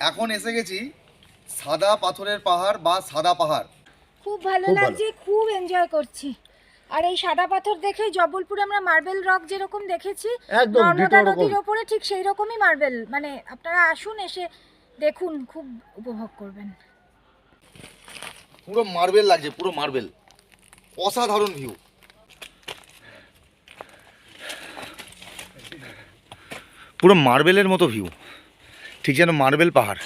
এখন এসে গেছি সাদা পাথরের পাহাড় বা সাদা পাহাড়। খুব ভালো লাগছে খুব এনজয় করছি। আর এই সাদা পাথর দেখে জব্বলপুরে আমরা মার্বেল রক যেরকম দেখেছি নর্মদা নদীর ওপরে ঠিক সেই রকমই মার্বেল মানে আপনারা আসুন এসে দেখুন খুব উপভোগ করবেন। পুরো মার্বেল লাগছে পুরো মার্বেল অসাধারণ ভিউ পুরো মার্বেলের মতো ভিউ ঠিক যেন মার্বেল পাহাড়।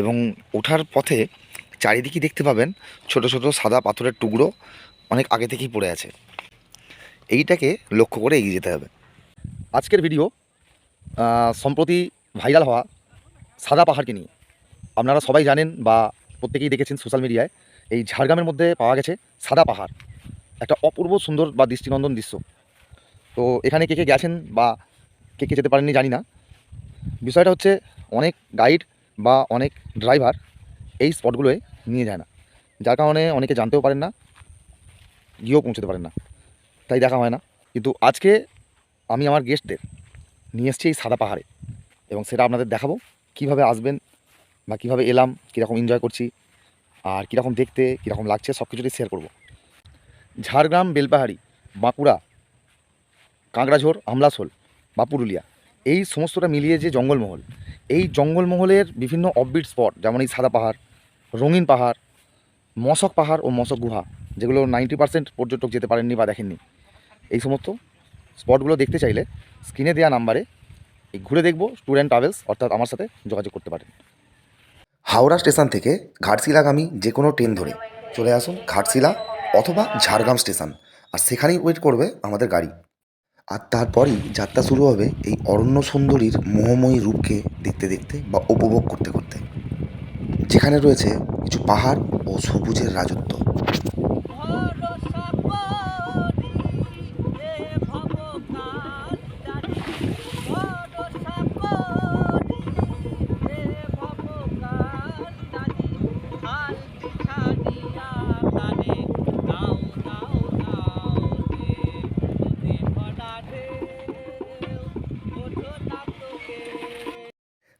এবং ওঠার পথে চারিদিকে দেখতে পাবেন ছোট ছোট সাদা পাথরের টুকরো অনেক আগে থেকেই পড়ে আছে। এইটাকে লক্ষ্য করে এগিয়ে যেতে হবে। আজকের ভিডিও সম্প্রতি ভাইরাল হওয়া সাদা পাহাড়কে নিয়ে। আপনারা সবাই জানেন বা প্রত্যেকেই দেখেছেন সোশ্যাল মিডিয়ায় এই ঝাড়গ্রামের মধ্যে পাওয়া গেছে সাদা পাহাড়। একটা অপূর্ব সুন্দর বা দৃষ্টিনন্দন দৃশ্য। তো এখানে কে কে গেছেন বা কে কে যেতে পারেননি জানি না। বিষয়টা হচ্ছে অনেক গাইড বা অনেক ড্রাইভার এই স্পটগুলোয় নিয়ে যায় না। যার কারণে অনেকে জানতেও পারেন না, গিয়েও পৌঁছতে পারেন না। তাই দেখা হয় না। কিন্তু আজকে আমি আমার গেস্টদের নিয়ে এসেছি এই সাদা পাহাড়ে এবং সেটা আপনাদের দেখাবো। কীভাবে আসবেন বা কীভাবে এলাম, কীরকম এনজয় করছি, আর কীরকম দেখতে, কীরকম লাগছে সব কিছুটাই শেয়ার করব। ঝাড়গ্রাম বেলপাহাড়ি, বাঁকুড়া কাঁকড়াঝোড় আমলাসোল, বা পুরুলিয়া। এই সমস্তটা মিলিয়ে যে জঙ্গলমহল, এই জঙ্গলমহলের বিভিন্ন অফবিট স্পট যেমন এই সাদা পাহাড়, রঙিন পাহাড়, মশক পাহাড় ও মশক গুহা, যেগুলো নাইনটি পার্সেন্ট পর্যটক যেতে পারেননি বা দেখেননি। এই সমস্ত স্পটগুলো দেখতে চাইলে স্ক্রিনে দেওয়া নাম্বারে এই ঘুরে দেখব ট্যুর অ্যান্ড ট্রাভেলস অর্থাৎ আমার সাথে যোগাযোগ করতে পারেন। হাওড়া স্টেশন থেকে ঘাটশিলাগামী যে কোনো ট্রেন ধরে চলে আসুন ঘাটশিলা অথবা ঝাড়গ্রাম স্টেশন, আর সেখানেই ওয়েট করবে আমাদের গাড়ি। আর তারপরেই যাত্রা শুরু হবে এই অরণ্য সুন্দরীর মোহময়ী রূপকে দেখতে দেখতে বা উপভোগ করতে করতে, যেখানে রয়েছে কিছু পাহাড় ও সবুজের রাজত্ব।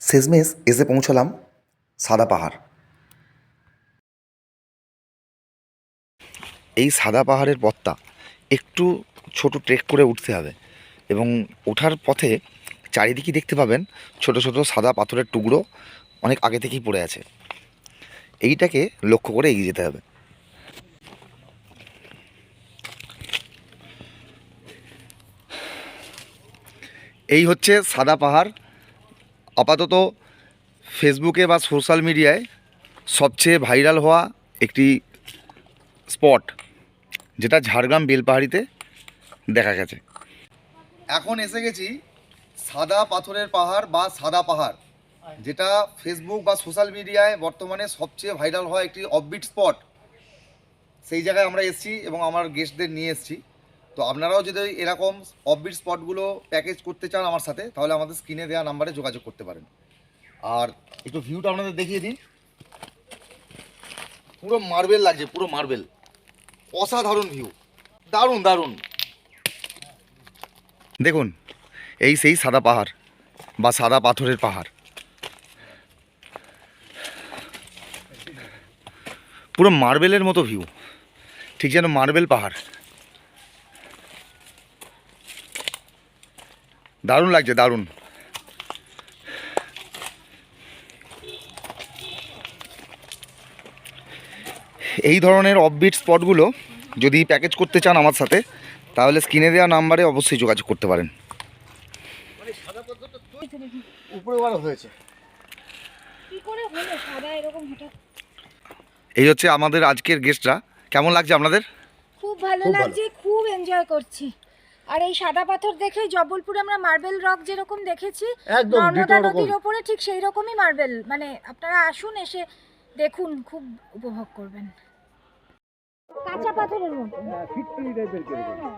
শেষমেশ এসে পৌঁছলাম সাদা পাহাড়। এই সাদা পাহাড়ের পথটা একটু ছোট ট্রেক করে উঠতে হবে এবং ওঠার পথে চারিদিকে দেখতে পাবেন ছোট ছোট সাদা পাথরের টুকরো অনেক আগে থেকেই পড়ে আছে। এইটাকে লক্ষ্য করে এগিয়ে যেতে হবে। এই হচ্ছে সাদা পাহাড় আপাতত ফেসবুকে বা সোশ্যাল মিডিয়ায় সবচেয়ে ভাইরাল হওয়া একটি স্পট, যেটা ঝাড়গ্রাম বেলপাহাড়িতে দেখা গেছে। এখন এসে গেছি সাদা পাথরের পাহাড় বা সাদা পাহাড়, যেটা ফেসবুক বা সোশ্যাল মিডিয়ায় বর্তমানে সবচেয়ে ভাইরাল হওয়া একটি অববিট স্পট সেই জায়গায় আমরা এসেছি এবং আমার গেস্টদের নিয়ে এসেছি। তো আপনারাও যদি এরকম অফবিট স্পটগুলো প্যাকেজ করতে চান আমার সাথে, তাহলে আমাদের স্ক্রিনে দেওয়া নাম্বারে যোগাযোগ করতে পারেন। আর একটু ভিউটা আপনাদের দেখিয়ে দিন। পুরো মার্বেল লাগছে, পুরো মার্বেল অসাধারণ ভিউ দারুণ দারুণ। দেখুন, এই সেই সাদা পাহাড় বা সাদা পাথরের পাহাড়। পুরো মার্বেলের মতো ভিউ ঠিক যেন মার্বেল পাহাড়। দারুণ লাগছে দারুণ। এই ধরনের অফবিট স্পটগুলো যদি প্যাকেজ করতে চান আমার সাথে তাহলে স্ক্রিনে দেওয়া নাম্বারে অবশ্যই যোগাযোগ করতে পারেন। হয়েছে কি করে হলো সাদা এরকম হঠাৎ? এই হচ্ছে আমাদের আজকের গেস্টরা কেমন লাগছে আপনাদের? খুব ভালো। লাগছে খুব এনজয় করছি। আর এই সাদা পাথর দেখে জব্বলপুরে আমরা মার্বেল রক যেরকম দেখেছি নর্মদা নদীর ওপরে ঠিক সেই রকমই মার্বেল। মানে আপনারা আসুন এসে দেখুন খুব উপভোগ করবেন। কাঁচা পাথরের মতো ফিটকিরি টাইপের হ্যাঁ, হ্যাঁ,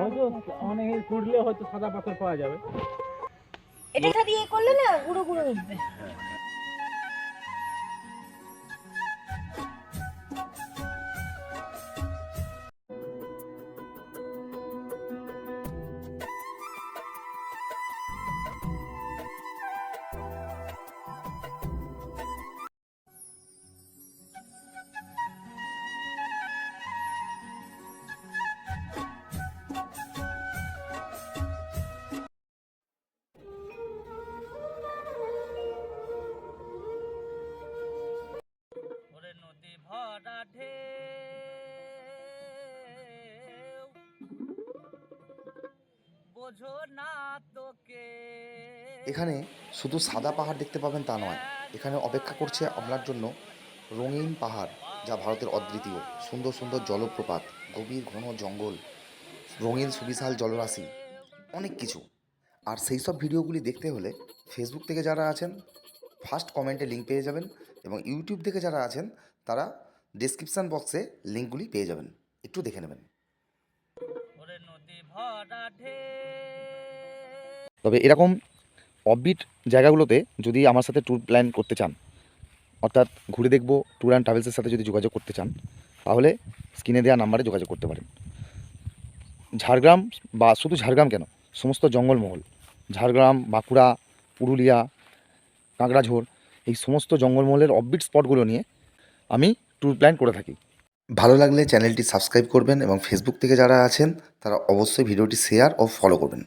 হয়তো অনেকে খুঁড়লে হয়তো সাদা পাথর পাওয়া যাবে। এটা দিয়ে করলে না গুঁড়ো গুঁড়ো উঠবে? এখানে শুধু সাদা পাহাড় দেখতে পাবেন তা নয় এখানে অপেক্ষা করছে আপনার জন্য রঙিন পাহাড় যা ভারতের অদ্বিতীয় সুন্দর সুন্দর জলপ্রপাত গভীর ঘন জঙ্গল রঙিন সুবিশাল জলরাশি অনেক কিছু। আর সেই সব ভিডিওগুলি দেখতে হলে ফেসবুক থেকে যারা আছেন ফার্স্ট কমেন্টে লিঙ্ক পেয়ে যাবেন এবং ইউটিউব থেকে যারা আছেন তারা ডেসক্রিপশান বক্সে লিঙ্কগুলি পেয়ে যাবেন। একটু দেখে নেবেন। তবে এরকম অফবিট জায়গাগুলোতে যদি আমার সাথে ট্যুর প্ল্যান করতে চান, অর্থাৎ ঘুরে দেখব ট্যুর অ্যান্ড ট্রাভেলসের সাথে যদি যোগাযোগ করতে চান, তাহলে স্ক্রিনে দেওয়া নাম্বারে যোগাযোগ করতে পারেন। ঝাড়গ্রাম বা শুধু ঝাড়গ্রাম কেন, সমস্ত জঙ্গলমহল, ঝাড়গ্রাম, বাঁকুড়া, পুরুলিয়া কাঁকড়াঝোড় এই সমস্ত জঙ্গলমহলের অফবিট স্পটগুলো নিয়ে আমি ট্যুর প্ল্যান করে থাকি। ভালো লাগলে চ্যানেলটি সাবস্ক্রাইব করবেন এবং ফেসবুক থেকে যারা আছেন, তারা অবশ্যই ভিডিওটি শেয়ার ও ফলো করবেন।